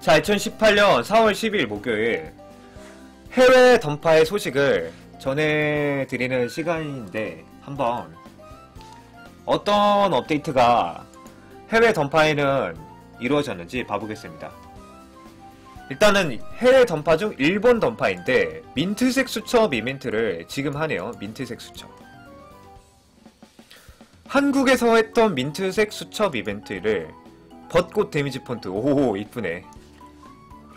자, 2018년 4월 10일 목요일 해외 던파의 소식을 전해드리는 시간인데 한번 어떤 업데이트가 해외 던파에는 이루어졌는지 봐보겠습니다. 일단은 해외 던파 중 일본 던파인데 민트색 수첩 이벤트를 지금 하네요. 민트색 수첩. 한국에서 했던 민트색 수첩 이벤트를 벚꽃 데미지 폰트 오 이쁘네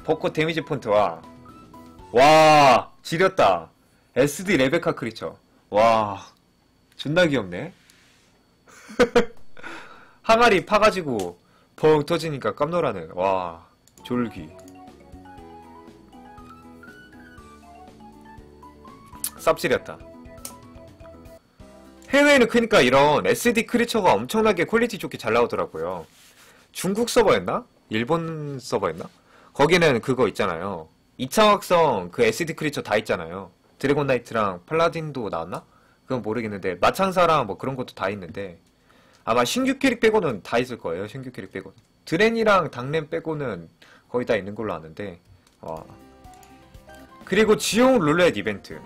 벚꽃 데미지 폰트와 와 지렸다. SD 레베카 크리처. 와 존나 귀엽네. 항아리 파가지고 펑 터지니까 깜놀하네. 와 졸기. 쌉지렸다. 해외에는 크니까 이런 SD 크리처가 엄청나게 퀄리티 좋게 잘 나오더라고요. 중국 서버였나? 일본 서버였나? 거기는 그거 있잖아요. 2차 확성 그 SD 크리처 다 있잖아요. 드래곤 나이트랑 팔라딘도 나왔나? 그건 모르겠는데 마창사랑 뭐 그런 것도 다 있는데 아마 신규 캐릭 빼고는 다 있을 거예요. 신규 캐릭 빼고는. 드렌이랑 당렌 빼고는 거의 다 있는 걸로 아는데 와. 그리고 지옥 룰렛 이벤트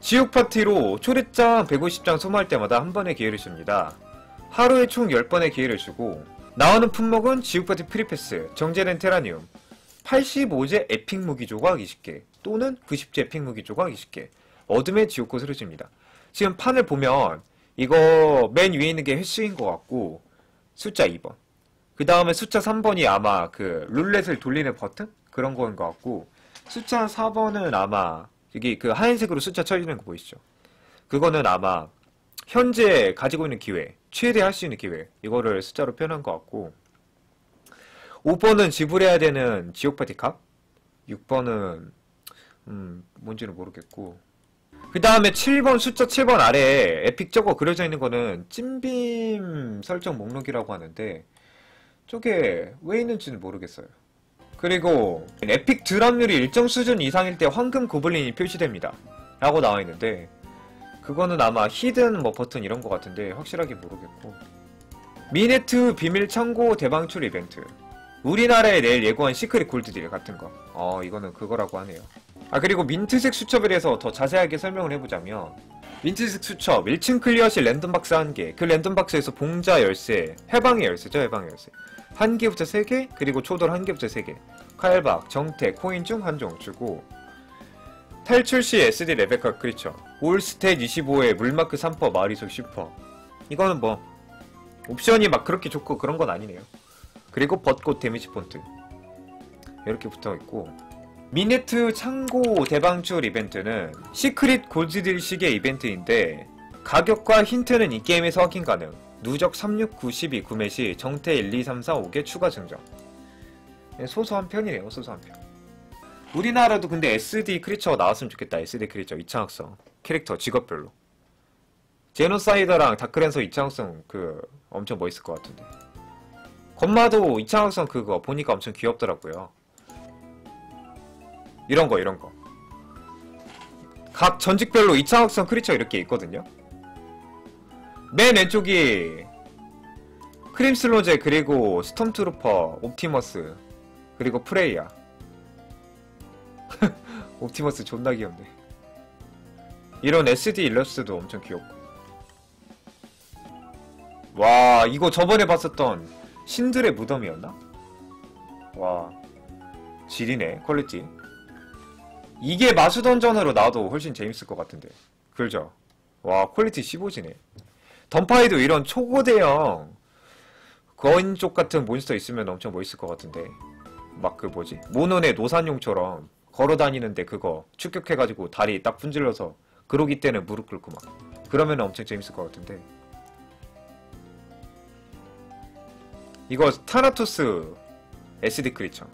지옥 파티로 초대장 150장 소모할 때마다 한 번의 기회를 줍니다. 하루에 총 10번의 기회를 주고 나오는 품목은 지옥파티 프리패스, 정제된 테라늄, 85제 에픽 무기 조각 20개 또는 90제 에픽 무기 조각 20개 어둠의 지옥꽃을 줍니다. 지금 판을 보면 이거 맨 위에 있는 게 횟수인 것 같고 숫자 2번 그 다음에 숫자 3번이 아마 그 룰렛을 돌리는 버튼? 그런 거인 것 같고 숫자 4번은 아마 여기 그 하얀색으로 숫자 쳐지는 거 보이시죠? 그거는 아마 현재 가지고 있는 기회, 최대 할 수 있는 기회, 이거를 숫자로 표현한 것 같고, 5번은 지불해야 되는 지옥 파티 값, 6번은, 음, 뭔지는 모르겠고, 그 다음에 7번, 숫자 7번 아래에 에픽 저거 그려져 있는 거는 찐빔 설정 목록이라고 하는데, 저게 왜 있는지는 모르겠어요. 그리고 에픽 드랍률이 일정 수준 이상일 때 황금 고블린이 표시됩니다. 라고 나와 있는데, 그거는 아마 히든 뭐 버튼 이런 거 같은데 확실하게 모르겠고 미네트 비밀 창고 대방출 이벤트 우리나라에 내일 예고한 시크릿 골드딜 같은 거. 어 이거는 그거라고 하네요. 아 그리고 민트색 수첩에 대해서 더 자세하게 설명을 해보자면 민트색 수첩 1층 클리어실 랜덤박스 1개 그 랜덤박스에서 봉자 열쇠 해방의 열쇠죠 해방의 열쇠 1개부터 3개 그리고 초돌 1개부터 3개 칼박 정태 코인 중 한 종 주고 탈출 시 SD 레베카 크리처. 올스탯 25에 물마크 3퍼 마리소 10퍼. 이거는 뭐 옵션이 막 그렇게 좋고 그런 건 아니네요. 그리고 벚꽃 데미지 폰트. 이렇게 붙어있고. 미네트 창고 대방출 이벤트는 시크릿 골드딜식의 이벤트인데 가격과 힌트는 이 게임에서 확인 가능. 누적 36912 구매 시 정태 1, 2, 3, 4, 5개 추가 증정. 네, 소소 한 편이네요 소소 한 편 우리나라도 근데 SD 크리처가 나왔으면 좋겠다. SD 크리처 이창학성 캐릭터 직업별로. 제노사이더랑 다크랜서 이창학성 그 엄청 멋있을 것 같은데. 건마도 이창학성 그거 보니까 엄청 귀엽더라고요. 이런 거 이런 거. 각 전직별로 이창학성 크리처 이렇게 있거든요. 맨 왼쪽이 크림슬로제 그리고 스톰트루퍼 옵티머스 그리고 프레이야 옵티머스 존나 귀엽네. 이런 SD 일러스트도 엄청 귀엽고. 와, 이거 저번에 봤었던 신들의 무덤이었나? 와, 질이네, 퀄리티. 이게 마수던전으로 나와도 훨씬 재밌을 것 같은데. 그죠? 와, 퀄리티 15지네. 던파이도 이런 초고대형 거인 쪽 같은 몬스터 있으면 엄청 멋있을 것 같은데. 막 그 뭐지? 모논의 노산용처럼 걸어 다니는데 그거 축격해가지고 다리 딱 분질러서 그러기 때는 무릎 꿇고 막 그러면 엄청 재밌을 것 같은데. 이거 타나토스 SD 크리처.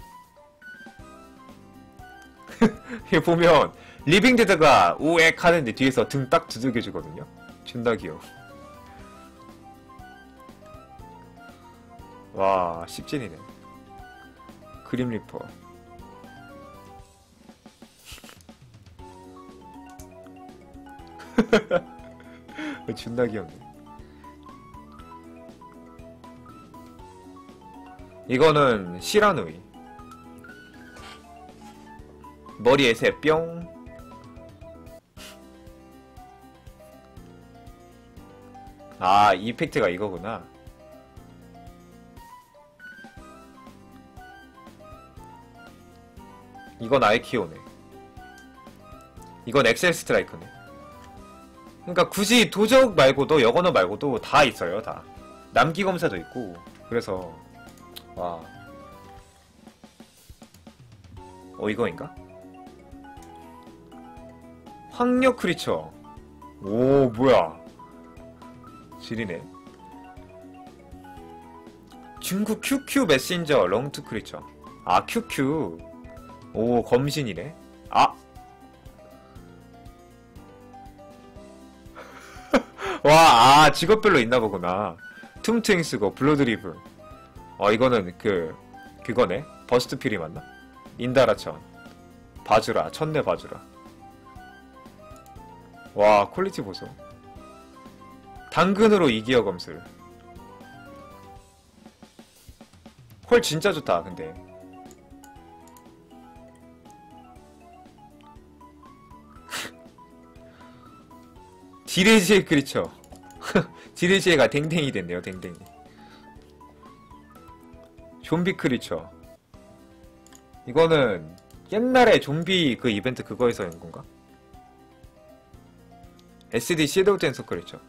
이거 보면 리빙데드가 우엑 하는데 뒤에서 등 딱 두들겨주거든요. 존나 귀여워. 와 십진이네. 그림 리퍼 존나 귀엽네. 이거는 시라누이. 머리에 새 뿅. 아, 이펙트가 이거구나. 이건 아이키오네. 이건 엑셀 스트라이크네. 그러니까 굳이 도적 말고도 역 언어 말고도 다 있어요, 다. 남기 검사도 있고. 그래서 와. 어 이거인가? 황력 크리처. 오 뭐야? 지리네. 중국 QQ 메신저 롱투 크리처. 아 QQ. 오 검신이네. 아. 와, 아, 직업별로 있나 보구나. 툼트윙스고, 블러드리브. 어, 이거는 그, 그거네. 버스트필이 맞나? 인다라천. 바주라, 첫내 바주라. 와, 퀄리티 보소. 당근으로 이기어 검술. 퀄 진짜 좋다, 근데. 디레지의 크리처. 디레지가 댕댕이 됐네요, 댕댕이. 좀비 크리처. 이거는 옛날에 좀비 그 이벤트 그거에서 한 건가? SD 섀도우 댄서 크리처.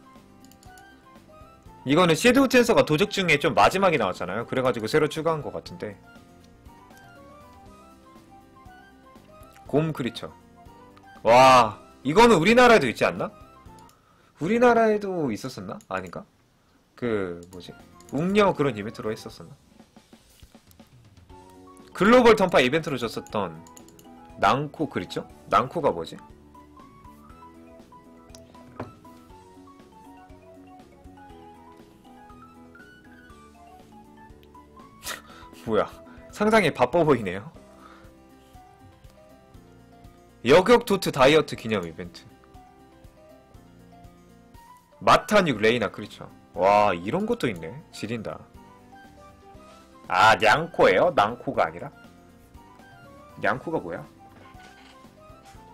이거는 섀도우 댄서가 도적 중에 좀 마지막에 나왔잖아요. 그래가지고 새로 추가한 것 같은데. 곰 크리처. 와, 이거는 우리나라에도 있지 않나? 우리나라에도 있었었나? 아닌가? 그 뭐지? 웅녀 그런 이벤트로 했었었나? 글로벌 던파 이벤트로 줬었던 낭코 그랬죠? 낭코가 뭐지? 뭐야 상당히 바빠 보이네요 여격 도트 다이어트 기념 이벤트 마타뉴 레이나 크리처 와 이런 것도 있네 지린다 아 냥코예요? 낭코가 아니라? 냥코가 뭐야?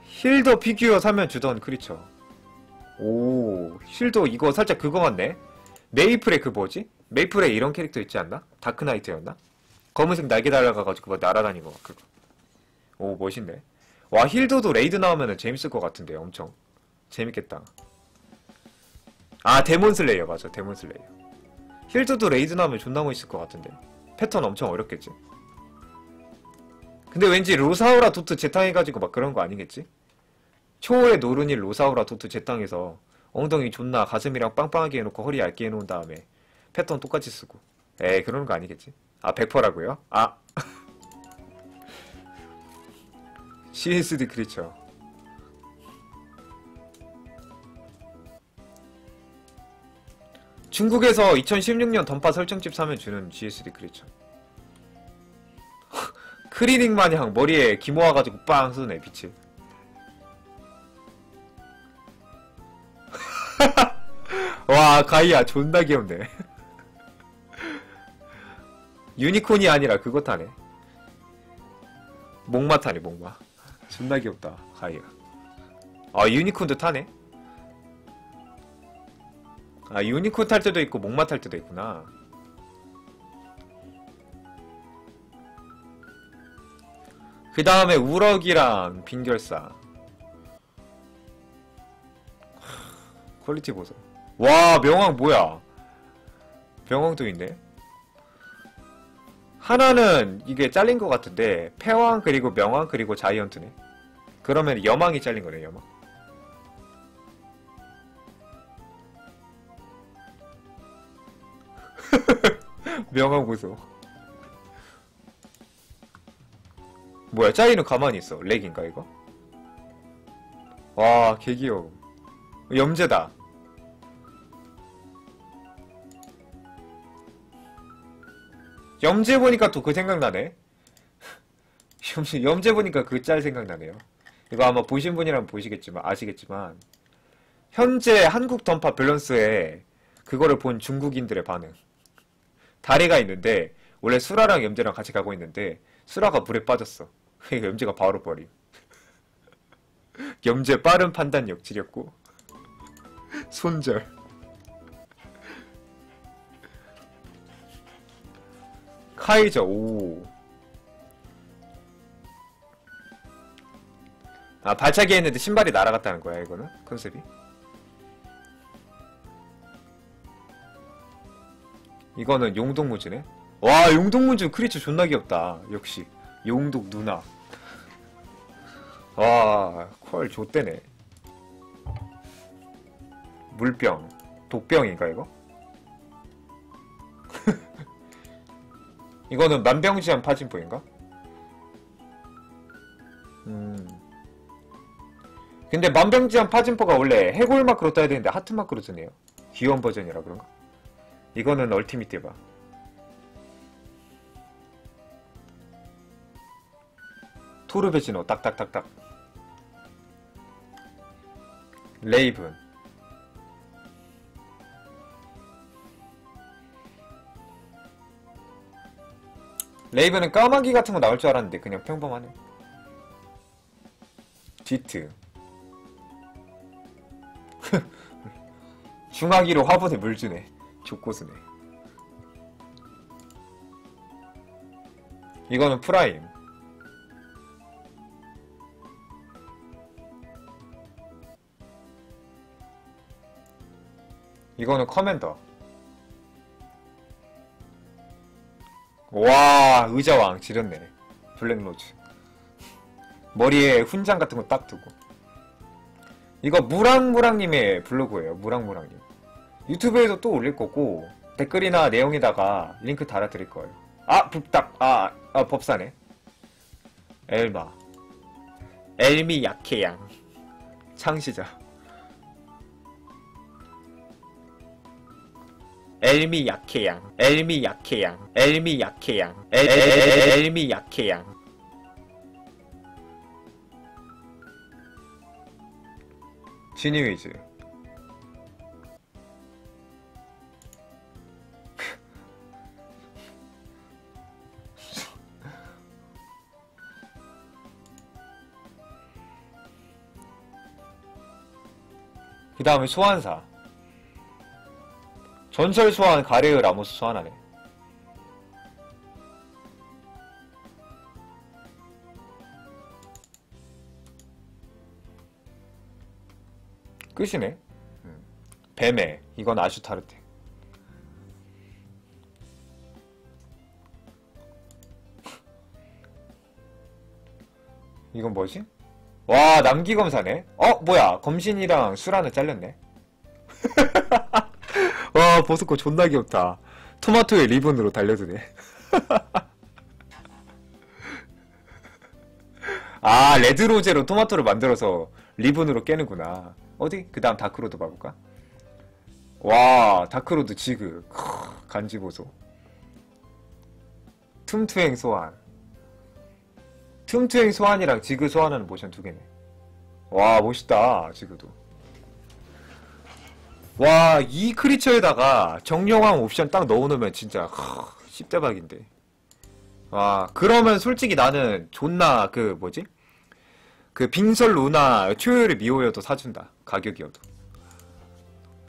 힐더 피규어 사면 주던 크리처 오 힐더 이거 살짝 그거 같네 메이플의 그 뭐지? 메이플에 이런 캐릭터 있지 않나? 다크나이트였나? 검은색 날개 달아가가지고 뭐 날아다니고 막 그거 오 멋있네 와 힐더도 레이드 나오면 재밌을 것 같은데 엄청 재밌겠다 아 데몬슬레이어. 맞아 데몬슬레이어. 힐드도 레이드 나오면 존나 멋있을 것 같은데. 패턴 엄청 어렵겠지. 근데 왠지 로사우라 도트 재탕해가지고 막 그런 거 아니겠지? 초월의 노른일 로사우라 도트 재탕해서 엉덩이 존나 가슴이랑 빵빵하게 해놓고 허리 얇게 해놓은 다음에 패턴 똑같이 쓰고. 에이 그런 거 아니겠지? 아 100%라고요? 아. CSD 크리처 중국에서 2016년 던파 설정집 사면 주는 GSD 크리처 크리닝 마냥 머리에 기 모아가지고 빵 쏘네 빛을. 와 가이아 존나 귀엽네. 유니콘이 아니라 그거 타네. 목마 타네 목마. 존나 귀엽다 가이아 아 유니콘도 타네 아 유니콘 탈 때도 있고 목마 탈 때도 있구나. 그 다음에 우럭이랑 빈결사. 퀄리티 보소. 와 명왕 뭐야? 명왕도 있네 하나는 이게 잘린 것 같은데 패왕 그리고 명왕 그리고 자이언트네. 그러면 여망이 잘린 거네 여망 명왕 보소 뭐야 짜이는 가만히 있어. 렉인가 이거? 와 개귀여워. 염제다. 염제 보니까 또 그 생각나네? 염제, 염제 보니까 그 짤 생각나네요. 이거 아마 보신 분이라면 보시겠지만 아시겠지만 현재 한국 던파 밸런스에 그거를 본 중국인들의 반응 다리가 있는데 원래 수라랑 염제랑 같이 가고 있는데 수라가 물에 빠졌어. 그러니까 염제가 바로 버림. 염제 빠른 판단력 지렸고 손절. 카이저 오. 아 발차기 했는데 신발이 날아갔다는 거야 이거는 컨셉이. 이거는 용동무지네. 와 용동무지 크리처 존나 귀엽다. 역시 용독 누나. 와, 퀄 좆대네. 물병. 독병인가, 이거? 이거는 만병지한 파진포인가? 음. 근데 만병지한 파진포가 원래 해골 마크로 떠야 되는데 하트 마크로 뜨네요. 귀여운 버전이라 그런가? 이거는 얼티미트 봐. 토르베지노 딱딱딱딱. 레이븐. 레이븐은 까마귀 같은 거 나올 줄 알았는데 그냥 평범하네. 디트. 중화기로 화분에 물 주네 족고수네 이거는 프라임 이거는 커맨더. 와, 의자왕 지렸네. 블랙로즈. 머리에 훈장 같은 거 딱 두고. 이거 무랑무랑님의 블로그예요. 무랑무랑님. 유튜브에도 또 올릴 거고 댓글이나 내용에다가 링크 달아드릴 거예요. 아, 붓딱. 아, 아 법사네. 엘마. 엘미 약해양. 창시자. 엘미 약해양 엘미 약해양 엘미 약해양 엘미 약해양 지니위즈 그 다음에 소환사 전설 소환 가레르 라모스 소환하네. 끝이네. 음. 뱀에 이건 아슈타르테. 이건 뭐지? 와 남기검사네. 어 뭐야 검신이랑 수라는 잘렸네. 와 버스코 존나 귀엽다 토마토에 리본으로 달려드네 아 레드로제로 토마토를 만들어서 리본으로 깨는구나 어디? 그 다음 다크로드 봐볼까? 와 다크로드 지그 크, 간지보소 틈투행 소환 틈투행 소환이랑 지그 소환하는 모션 두 개네 와 멋있다 지그도 와, 이 크리처에다가 정령왕 옵션 딱 넣어놓으면 진짜, 하, 씹대박인데. 와, 그러면 솔직히 나는 존나, 그, 뭐지? 그, 빙설 루나 초요리 미호여도 사준다. 가격이어도.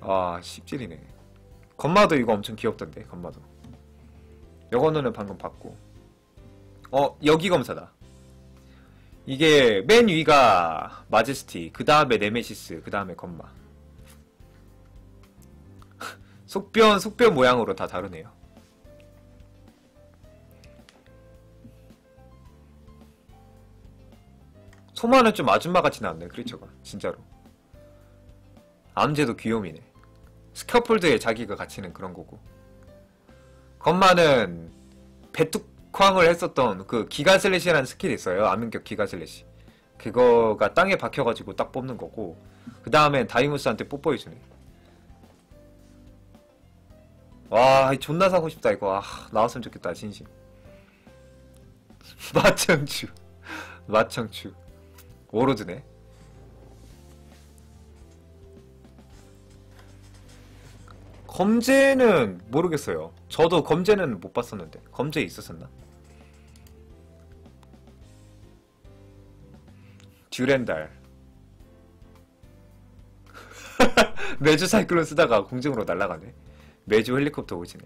아, 씹질이네. 건마도 이거 엄청 귀엽던데, 건마도. 요거는 방금 봤고. 어, 여기 검사다. 이게 맨 위가 마제스티, 그 다음에 네메시스, 그 다음에 건마. 속변, 속변 모양으로 다 다르네요. 소마는 좀 아줌마 같이 나왔네, 크리처가. 진짜로. 암제도 귀요미네. 스카폴드에 자기가 갇히는 그런 거고. 건마는 배뚝 쾅을 했었던 그 기가 슬래시라는 스킬이 있어요. 암인격 기가 슬래시. 그거가 땅에 박혀가지고 딱 뽑는 거고. 그 다음엔 다이무스한테 뽀뽀해주네. 와 존나 사고 싶다 이거 아, 나왔으면 좋겠다 진심 마청추 마청추 오로드네 검제는 모르겠어요. 저도 검제는 못 봤었는데 검제 있었었나? 듀렌달 매주 사이클론 쓰다가 공중으로 날아가네. 매주 헬리콥터 오지네.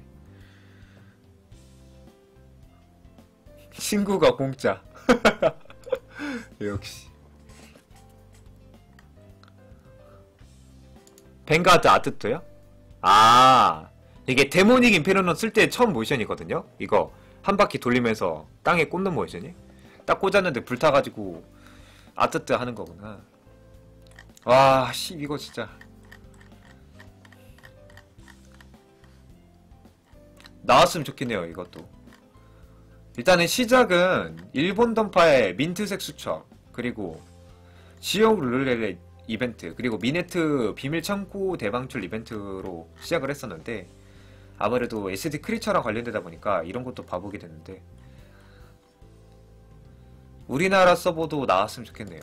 친구가 공짜. 역시. 뱅가드 아트토요? 아, 이게 데모닉 임페르노 쓸때 처음 모션이거든요? 이거 한 바퀴 돌리면서 땅에 꽂는 모션이? 딱 꽂았는데 불타가지고 아트트 하는 거구나. 와, 씨, 이거 진짜. 나왔으면 좋겠네요, 이것도. 일단은 시작은 일본 던파의 민트색 수첩, 그리고 지역 룰렛 이벤트, 그리고 미네트 비밀 창고 대방출 이벤트로 시작을 했었는데, 아무래도 SD 크리처랑 관련되다 보니까 이런 것도 봐보게 됐는데, 우리나라 서버도 나왔으면 좋겠네요.